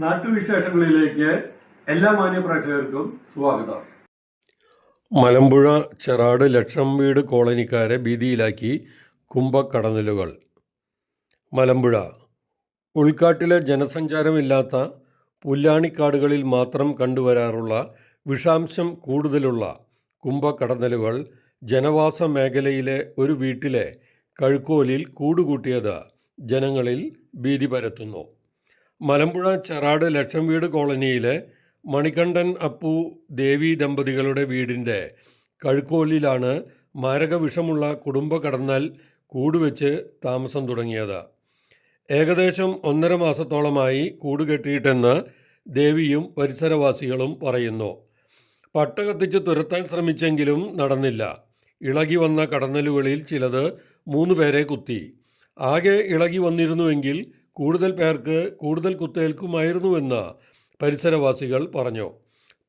നാട്ടുവിശേഷങ്ങളിലേക്ക് എല്ലാ മാന്യപ്രേക്ഷകർക്കും സ്വാഗതം. മലമ്പുഴ ചെറാട് ലക്ഷം വീട് കോളനിക്കാരെ ഭീതിയിലാക്കി കുംഭക്കടന്നലുകൾ. മലമ്പുഴ. ഉൾക്കാട്ടിലെ ജനസഞ്ചാരമില്ലാത്ത പുല്ലാണിക്കാടുകളിൽ മാത്രം കണ്ടുവരാറുള്ള വിഷാംശം കൂടുതലുള്ള കുംഭക്കടന്നലുകൾ ജനവാസ മേഖലയിലെ ഒരു വീട്ടിലെ കഴുക്കോലിൽ കൂടുകൂട്ടിയത് ജനങ്ങളിൽ ഭീതി പരത്തുന്നു. മലമ്പുഴ ചെറാട് ലക്ഷം വീട് കോളനിയിലെ മണികണ്ഠൻ അപ്പു ദേവി ദമ്പതികളുടെ വീടിന്റെ കഴുക്കോലിലാണ് മാരകവിഷമുള്ള കുടുംബ കടന്നാൽ കൂടുവെച്ച് താമസം തുടങ്ങിയത്. ഏകദേശം ഒന്നര മാസത്തോളമായി കൂട് കെട്ടിയിട്ടെന്ന് ദേവിയും പരിസരവാസികളും പറയുന്നു. പട്ട കത്തിച്ച് തുരത്താൻ ശ്രമിച്ചെങ്കിലും നടന്നില്ല. ഇളകി വന്ന കടന്നലുകളിൽ ചിലത് മൂന്ന് പേരെ കുത്തി. ആകെ ഇളകി വന്നിരുന്നുവെങ്കിൽ കൂടുതൽ പേർക്ക് കൂടുതൽ കുത്തേൽക്കുമായിരുന്നുവെന്ന് പരിസരവാസികൾ പറഞ്ഞു.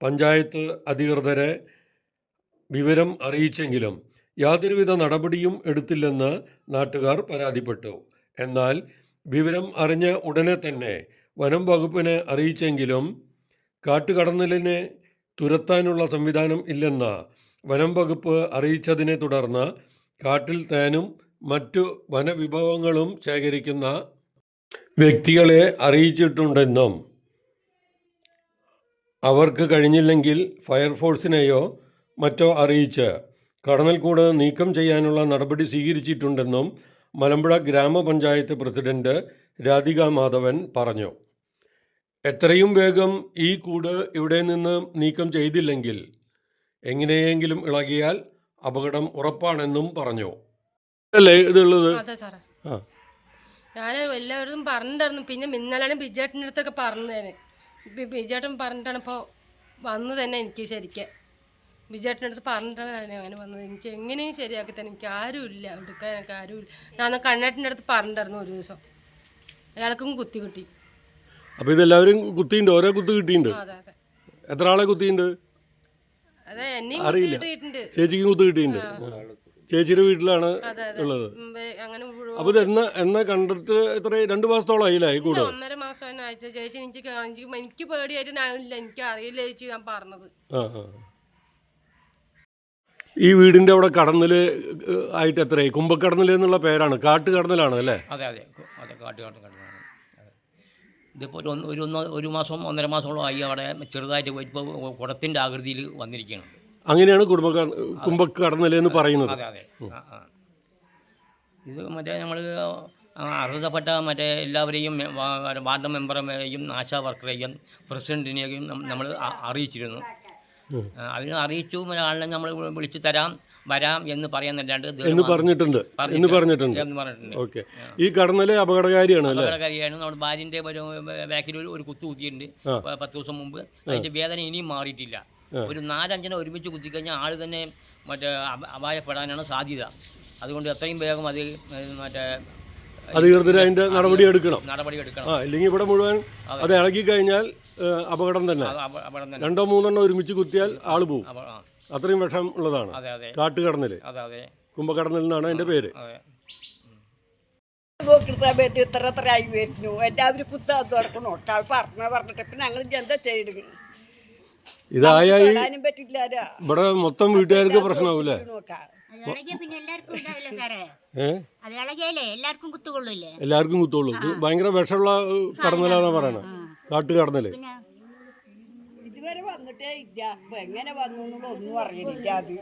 പഞ്ചായത്ത് അധികൃതരെ വിവരം അറിയിച്ചെങ്കിലും യാതൊരുവിധ നടപടിയും എടുത്തില്ലെന്ന് നാട്ടുകാർ പരാതിപ്പെട്ടു. എന്നാൽ വിവരം അറിഞ്ഞ ഉടനെ തന്നെ വനം വകുപ്പിനെ അറിയിച്ചെങ്കിലും കാട്ടുകടന്നലിനെ തുരത്താനുള്ള സംവിധാനം ഇല്ലെന്ന് വനം വകുപ്പ് അറിയിച്ചതിനെ തുടർന്ന് കാട്ടിൽ തേനും മറ്റു വനവിഭവങ്ങളും ശേഖരിക്കുന്ന വ്യക്തികളെ അറിയിച്ചിട്ടുണ്ടെന്നും അവർക്ക് കഴിഞ്ഞില്ലെങ്കിൽ ഫയർഫോഴ്സിനെയോ മറ്റോ അറിയിച്ച് കടന്നൽക്കൂട് നീക്കം ചെയ്യാനുള്ള നടപടി സ്വീകരിച്ചിട്ടുണ്ടെന്നും മലമ്പുഴ ഗ്രാമപഞ്ചായത്ത് പ്രസിഡന്റ് രാധിക മാധവൻ പറഞ്ഞു. എത്രയും വേഗം ഈ കൂട് ഇവിടെ നിന്ന് നീക്കം ചെയ്തില്ലെങ്കിൽ എങ്ങനെയെങ്കിലും ഇളകിയാൽ അപകടം ഉറപ്പാണെന്നും പറഞ്ഞു. അല്ലേ ഇതുള്ളത്? ആ. ഞാൻ എല്ലാവരും പറഞ്ഞിട്ടായിരുന്നു പിന്നെ ഇന്നലെയാണ് ബിജേട്ടന്റെ അടുത്തൊക്കെ പറഞ്ഞതേന് ബിജേട്ടൻ പറഞ്ഞിട്ടാണ് ഇപ്പോൾ വന്നു തന്നെ എനിക്ക് ശരിക്കും. ബിജേട്ടന്റെ അടുത്ത് പറഞ്ഞിട്ടാണ് ഞാൻ വന്നത്. എനിക്ക് എങ്ങനെയും ശരിയാക്കി തന്നെ എനിക്ക് ആരും ഇല്ല എടുക്കാൻ എനിക്ക് ആരും ഇല്ല ഞാൻ കണ്ണേട്ടന്റെ അടുത്ത് പറഞ്ഞിട്ടായിരുന്നു ഒരു ദിവസം. അയാൾക്കും കുത്തി കിട്ടി. അപ്പോൾ ഇതെല്ലാവരും കുത്തിയിട്ടുണ്ട്? ഓരോ കുത്തി കിട്ടിയിട്ടുണ്ട്? എത്ര ആളെ കുത്തിയിട്ടുണ്ട്? അതെ എന്നെയും കുത്തി. കിട്ടിയിട്ടുണ്ട്. ചേച്ചിക്കും കുത്തി കിട്ടിയിട്ടുണ്ട്. ചേച്ചിയുടെ വീട്ടിലാണ് അതെ അതെ. ഉള്ളത്. ഉം, വേ- അങ്ങനെ ഇത് എന്നാ എന്നാ കണ്ടിട്ട് എത്ര രണ്ടു മാസത്തോളമായില്ലേ ആയില്ലേ കൂടെ? ഒന്നര മാസം തന്നെ അയച്ച ചേച്ചി എനിക്ക് കാ- എനിക്ക് എനിക്ക് പേടിയായിട്ട് ഞാൻ ഇല്ല എനിക്ക് അറിയില്ല ചേച്ചി ഞാൻ പറഞ്ഞത്. ആ ആ. ഈ വീടിന്റെ അവിടെ കടന്നിൽ ആയിട്ട് എത്രയായി? കുമ്പക്കടന്നൽ എന്നുള്ള പേരാണ് കാട്ടുകടന്നലാണ് അല്ലേ? അതെ അതെ. കു- അതെ കാട്ട് കാട്ട് കാട്ട് കാട്ട്. ഇതിപ്പോൾ ഒരു ഒന്ന് ഒരു ഒന്ന് ഒരു മാസം ഒന്നര മാസമോളം ആയി അവിടെ ചെറുതായിട്ട് ഇപ്പോൾ കുടത്തിന്റെ ആകൃതിയിൽ വന്നിരിക്കുകയാണ്. അങ്ങനെയാണ് കുടുംബ കുമ്പക്കടന്നൽ എന്ന് പറയുന്നത്. അതെ അതെ. ഇത് മറ്റേ നമ്മൾ അർഹതപ്പെട്ട മറ്റേ എല്ലാവരെയും വാർഡ് മെമ്പർമാരെയും ആശാ വർക്കറെയും പ്രസിഡന്റിനെയും നമ്മൾ അറിയിച്ചിരുന്നു. അതിന് അറിയിച്ചു ആളിനെ നമ്മൾ വിളിച്ചു തരാം വരാം എന്ന് പറയാന്നല്ലാണ്ട് എന്ന് പറഞ്ഞിട്ടുണ്ട് എന്ന് പറഞ്ഞിട്ടുണ്ട്. എന്ന് പറഞ്ഞിട്ടുണ്ട്. ഓക്കെ. ഈ അപകടകാരിയാണ് അപകടകാരിയാണ്. നമ്മുടെ ഭാര്യന്റെ ഒരു ബാക്കിൽ ഒരു കുത്തു കുത്തിയിട്ടുണ്ട് പത്ത് ദിവസം മുമ്പ്. അതിന്റെ വേദന ഇനിയും മാറിയിട്ടില്ല. ഒരു നാലഞ്ചിനെ ഒരുമിച്ച് കുത്തിക്കഴിഞ്ഞാൽ ആൾ തന്നെ മറ്റേ അപ- അപായപ്പെടാനാണ് സാധ്യത. അതുകൊണ്ട് എത്രയും വേഗം അത് മറ്റേ അധികൃതർ അതിന്റെ നടപടി എടുക്കണം. നടപടി എടുക്കണം. അല്ലെങ്കിൽ ഇല്ലെങ്കിൽ ഇവിടെ മുഴുവൻ അത്. ഇളകി കഴിഞ്ഞാൽ അപകടം തന്നെ. അപകടം തന്നെ. രണ്ടോ മൂന്നെണ്ണം ഒരുമിച്ച് കുത്തിയാൽ ആൾ പോകും അത്രയും വിഷം ഉള്ളതാണ്. അതെ കുംഭകടന്നിൽ നിന്നാണ് അതെ അതെ. കുംഭകടന്നൽ എന്നാണ് അതിന്റെ പേര്. ഇത്ര എത്ര ആയി വരുന്നു. എല്ലാവരും കുത്താൻ തുടക്കണം ഒട്ടാൾ പറഞ്ഞ പറഞ്ഞിട്ട് പിന്നെ ഞങ്ങൾ എന്താ എന്താ തൊടാനും പറ്റില്ല ഇവിടെ മൊത്തം വീട്ടുകാർക്ക് പ്രശ്നമാവൂലേ? അത് ഇളകിയ പിന്നെ എല്ലാവർക്കും ഉണ്ടാവില്ലേ സാറേ? ഏ? അത് ഇളകിയാലേ എല്ലാവർക്കും കുത്തുകൊള്ളില്ലേ? എല്ലാവർക്കും കുത്തോളൂ ഇത് ഭയങ്കര വിഷമുള്ള കടന്നലാന്ന പറയണ. കാട്ടു കടന്നൽ പിന്നെ? ഇതുവരെ വന്നിട്ടേ ഇല്ല. അപ്പൊ എങ്ങനെ വന്നു എന്നുള്ള ഒന്നും അറിയണില്ല അത്.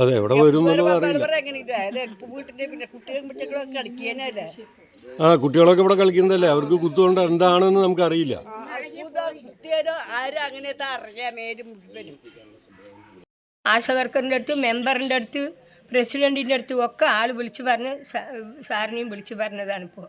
അതെ എവിടെ വരും എന്നുള്ളത് അറിയില്ല. വീട്ടിന്റെ പിന്നെ കുട്ടികളും കുട്ടികളൊക്കെ കളിക്കാനല്ലേ? ആ കുട്ടികളൊക്കെ ഇവിടെ കളിക്കുന്നതല്ലേ? അവർക്ക് കുത്തുകൊണ്ട് എന്താണെന്ന് നമുക്കറിയില്ല. കുത്തിയാലോ ആരും അങ്ങനത്തെ അറിയാം മേലും മുഴുവനും. ആശാവർക്കറിന്റെ അടുത്ത് മെമ്പറിന്റെ അടുത്ത് പ്രസിഡന്റിന്റെ അടുത്ത് ഒക്കെ ആൾ വിളിച്ച് പറഞ്ഞ് സാറിനെയും വിളിച്ച് പറഞ്ഞതാണ് ഇപ്പോൾ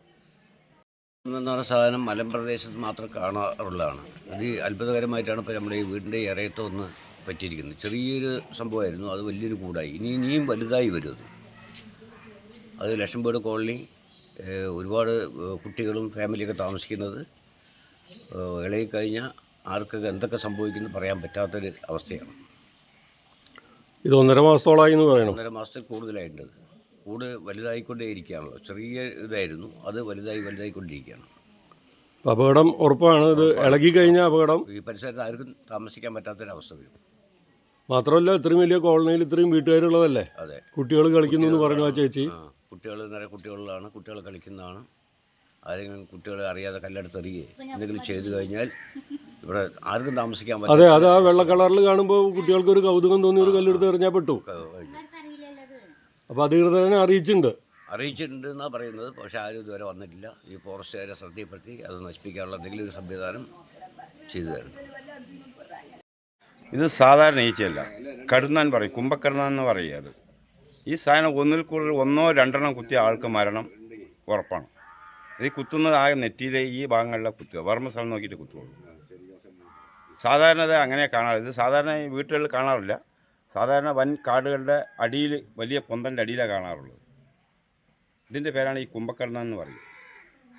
എന്ന് പറഞ്ഞ സാധനം മലമ്പ്രദേശത്ത് മാത്രം കാണാറുള്ളതാണ്. അത് അത്ഭുതകരമായിട്ടാണ് ഇപ്പോൾ നമ്മുടെ ഈ വീടിന്റെ ഇറയത്ത് ഒന്ന് പറ്റിയിരിക്കുന്നത്. ചെറിയൊരു സംഭവമായിരുന്നു അത് വലിയൊരു കൂടായി. ഇനി ഇനിയും വലുതായി വരും അത്. അത് ലക്ഷംപേട് കോളനി ഒരുപാട് കുട്ടികളും ഫാമിലിയൊക്കെ താമസിക്കുന്നത് ഇളകിക്കഴിഞ്ഞാൽ ആർക്കൊക്കെ എന്തൊക്കെ സംഭവിക്കുന്നു പറയാൻ പറ്റാത്തൊരു അവസ്ഥയാണ്. ഇത് ഒന്നര മാസത്തോളമായി എന്ന് പറയണം? ഒന്നര മാസത്തിൽ കൂടുതലായിട്ടുണ്ട്. കൂട് വലുതായിക്കൊണ്ടേ ഇരിക്കുകയാണല്ലോ. ചെറിയ ഇതായിരുന്നു. അത് വലുതായി വലുതായിക്കൊണ്ടിരിക്കുകയാണ്. അപ്പോൾ അപകടം ഉറപ്പാണ്. ഇത് ഇളകി കഴിഞ്ഞാൽ അപകടം? ഈ പരിസരത്ത് ആർക്കും താമസിക്കാൻ പറ്റാത്തൊരവസ്ഥ വരും. മാത്രമല്ല ഇത്രയും വലിയ കോളനിയിൽ ഇത്രയും വീട്ടുകാരുള്ളതല്ലേ? അതെ. കുട്ടികൾ കളിക്കുന്നു എന്ന് പറഞ്ഞു ആ ചേച്ചി. കുട്ടികൾ നിറയെ കുട്ടികളിലാണ് കുട്ടികൾ കളിക്കുന്നതാണ്. ആരെങ്കിലും കുട്ടികളെ അറിയാതെ കല്ലെടുത്തെറിയേ എന്തെങ്കിലും ചെയ്തു കഴിഞ്ഞാൽ ഇവിടെ ആർക്കും താമസിക്കാൻ അതെ പറ്റാത്ത അത് ആ വെള്ള കളറിൽ കാണുമ്പോൾ കുട്ടികൾക്ക് ഒരു കൗതുകം തോന്നി ഒരു കല്ലെടുത്ത് എറിഞ്ഞാൽ പെട്ടു. അപ്പോൾ അധികൃതരനെ അറിയിച്ചിട്ടുണ്ട്. അറിയിച്ചിട്ടുണ്ട് എന്നാണ് പറയുന്നത്. പക്ഷേ ആരും ഇതുവരെ വന്നിട്ടില്ല. ഈ ഫോറസ്റ്റുകാരെ ശ്രദ്ധയിൽപ്പെടുത്തി അത് നശിപ്പിക്കാനുള്ള എന്തെങ്കിലും ഒരു സംവിധാനം ചെയ്തു തരണം ഇത് സാധാരണ ഈച്ചയല്ല. കടുന്നാൻ പറയും. കുമ്പക്കടുന്നാൻ എന്ന് പറയുക അത്. ഈ സാധനം ഒന്നിൽ കൂടുതൽ ഒന്നോ രണ്ടെണ്ണം കുത്തിയ ആൾക്ക് മരണം ഉറപ്പാണ്. ഇത് കുത്തുന്നത് ആകെ നെറ്റിയിലെ ഈ ഭാഗങ്ങളിലെ കുത്തുക. വർമ്മ സ്ഥലം നോക്കിയിട്ട് കുത്തുള്ളൂ. സാധാരണ ഇത് അങ്ങനെ കാണാറില്ല. ഇത് സാധാരണ ഈ വീട്ടുകളിൽ കാണാറില്ല. സാധാരണ വൻ കാടുകളുടെ അടിയിൽ വലിയ പൊന്തന്റെ അടിയിലാണ് കാണാറുള്ളത്. ഇതിന്റെ പേരാണ് ഈ കുമ്പക്കടുന്നാൻ എന്ന് പറയും.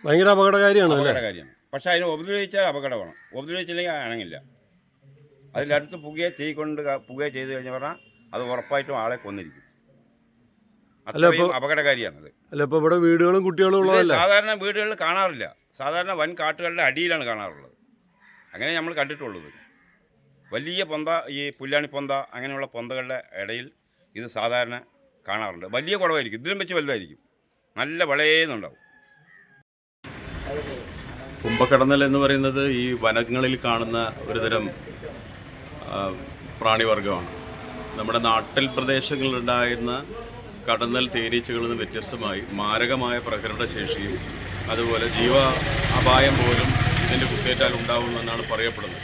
ഭയങ്കര അപകടകാരിയാണ് അപകടകാരിയാണ്. പക്ഷേ അതിനെ ഉപദ്രവിച്ചാൽ അപകടമാണ്. ഉപദ്രവിച്ചില്ലെങ്കിൽ അണങ്ങില്ല അടുത്ത് പുകയെ തീ കൊണ്ട് പുകയെ ചെയ്ത് കഴിഞ്ഞ് പറഞ്ഞാൽ അത് ഉറപ്പായിട്ടും ആളെ കൊന്നിരിക്കും. അത്രയും അപകടകാരിയാണത്. അല്ല ഇപ്പോൾ ഇവിടെ വീടുകളും കുട്ടികളും ഉള്ളതല്ല? സാധാരണ വീടുകളിൽ കാണാറില്ല. സാധാരണ വൻ കാട്ടുകളുടെ അടിയിലാണ് കാണാറുള്ളത്. അങ്ങനെ നമ്മൾ കണ്ടിട്ടുള്ളത് വലിയ പൊന്ത ഈ പുല്ലാണി പൊന്ത അങ്ങനെയുള്ള പൊന്തകളുടെ ഇടയിൽ ഇത് സാധാരണ കാണാറുണ്ട്. വലിയ കുടവായിരിക്കും. ഇതിലും വെച്ച് വലുതായിരിക്കും. നല്ല വളയേന്നുണ്ടാവും. കുംഭക്കടന്നൽ എന്ന് പറയുന്നത് ഈ വനങ്ങളിൽ കാണുന്ന ഒരുതരം പ്രാണിവർഗമാണ് നമ്മുടെ നാട്ടിൽ പ്രദേശങ്ങളിലുണ്ടായിരുന്ന കടന്നൽ തേനീച്ചകളിൽ നിന്ന് വ്യത്യസ്തമായി മാരകമായ പ്രകടനശേഷിയും അതുപോലെ ജീവ അപായം പോലും ഇതിന്റെ കുത്തേറ്റാൽ ഉണ്ടാവുമെന്നാണ് പറയപ്പെടുന്നത്.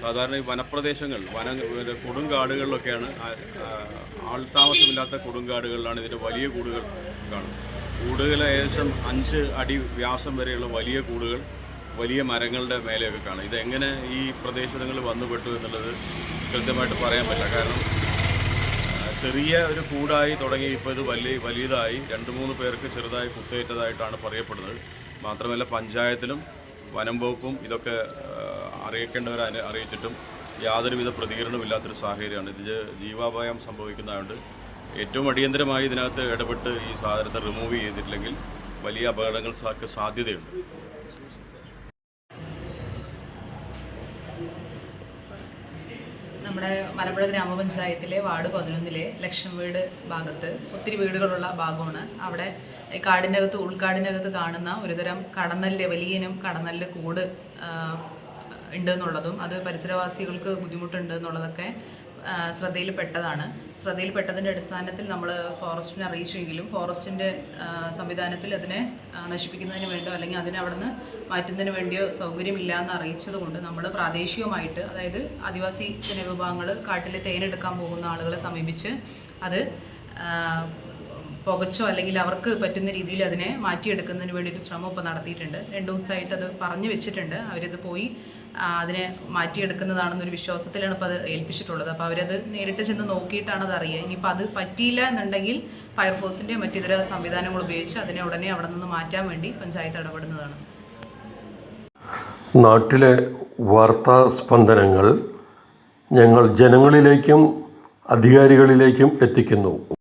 സാധാരണ ഈ വനപ്രദേശങ്ങൾ വന കൊടുങ്കാടുകളിലൊക്കെയാണ് ആ- ആ- ആൾതാമസമില്ലാത്ത കൊടുങ്കാടുകളിലാണ് ഇതിന്റെ വലിയ കൂടുകൾ കാണുന്നത്. കൂടുകൾ ഏകദേശം അഞ്ച് അടി വ്യാസം വരെയുള്ള വലിയ കൂടുകൾ വലിയ മരങ്ങളുടെ മേലെയൊക്കെ കാണാം. ഇതെങ്ങനെ ഈ പ്രദേശങ്ങളിൽ വന്നുപെട്ടു എന്നുള്ളത് കൃത്യമായിട്ട് പറയാൻ പറ്റില്ല. കാരണം ചെറിയ ഒരു കൂടായി തുടങ്ങി ഇപ്പോൾ ഇത് വലിയ വലിയതായി. രണ്ട് മൂന്ന് പേർക്ക് ചെറുതായി കുത്തേറ്റതായിട്ടാണ് പറയപ്പെടുന്നത്. മാത്രമല്ല പഞ്ചായത്തിലും വനം വകുപ്പും ഇതൊക്കെ അറിയിക്കേണ്ടവരെ അറി- അറിയിച്ചിട്ടും യാതൊരുവിധ പ്രതികരണമില്ലാത്തൊരു സാഹചര്യമാണ്. ഇത് ജീവാപായം സംഭവിക്കുന്നതുകൊണ്ട് ഏറ്റവും അടിയന്തരമായി ഇതിനകത്ത് ഇടപെട്ട് ഈ സാധനത്തെ റിമൂവ് ചെയ്തിട്ടില്ലെങ്കിൽ വലിയ അപകടങ്ങൾ സാ- സാധ്യതയുണ്ട്. നമ്മുടെ മലമ്പുഴ ഗ്രാമപഞ്ചായത്തിലെ വാർഡ് പതിനൊന്നിലെ ലക്ഷം വീട് ഭാഗത്ത് ഒത്തിരി വീടുകളുള്ള ഭാഗമാണ്. അവിടെ ഈ ഉൾക്കാടിന്റെ അകത്ത് കാണുന്ന ഒരുതരം കടന്നലിന്റെ വലിയനും കടന്നലിന്റെ കൂട് ഉണ്ട് എന്നുള്ളതും അത് പരിസരവാസികൾക്ക് ബുദ്ധിമുട്ടുണ്ട് എന്നുള്ളതൊക്കെ ശ്രദ്ധയിൽപ്പെട്ടതാണ്. ശ്രദ്ധയിൽപ്പെട്ടതിന്റെ അടിസ്ഥാനത്തിൽ നമ്മൾ ഫോറസ്റ്റിനെ അറിയിച്ചെങ്കിലും ഫോറസ്റ്റിന്റെ സംവിധാനത്തിൽ അതിനെ നശിപ്പിക്കുന്നതിന് വേണ്ടിയോ അല്ലെങ്കിൽ അതിനെ അവിടുന്ന് മാറ്റുന്നതിന് വേണ്ടിയോ സൗകര്യമില്ല എന്ന് അറിയിച്ചതുകൊണ്ട് നമ്മൾ പ്രാദേശികമായിട്ട് അതായത് ആദിവാസി ജനവിഭാഗങ്ങൾ കാട്ടിൽ തേനെടുക്കാൻ പോകുന്ന ആളുകളെ സമീപിച്ച് അത് പുകച്ചോ അല്ലെങ്കിൽ അവർക്ക് പറ്റുന്ന രീതിയിൽ അതിനെ മാറ്റിയെടുക്കുന്നതിന് വേണ്ടി ഒരു ശ്രമം ഇപ്പോൾ നടത്തിയിട്ടുണ്ട്. രണ്ട് ദിവസമായിട്ട് അത് പറഞ്ഞു വെച്ചിട്ടുണ്ട്. അവരിത് പോയി അതിനെ മാറ്റിയെടുക്കുന്നതാണെന്നൊരു വിശ്വാസത്തിലാണ് ഇപ്പോൾ അത് ഏൽപ്പിച്ചിട്ടുള്ളത്. അപ്പോൾ അവരത് നേരിട്ട് ചെന്ന് നോക്കിയിട്ടാണ് അത് അറിയുക. ഇനിയിപ്പോൾ അത് പറ്റിയില്ല എന്നുണ്ടെങ്കിൽ ഫയർഫോഴ്സിന്റെ മറ്റിതര സംവിധാനങ്ങൾ ഉപയോഗിച്ച് അതിനെ ഉടനെ അവിടെ നിന്ന് മാറ്റാൻ വേണ്ടി പഞ്ചായത്ത് ഇടപെടുന്നതാണ്. നാട്ടിലെ വാർത്താ സ്പന്ദനങ്ങൾ ഞങ്ങൾ ജനങ്ങളിലേക്കും അധികാരികളിലേക്കും എത്തിക്കുന്നു.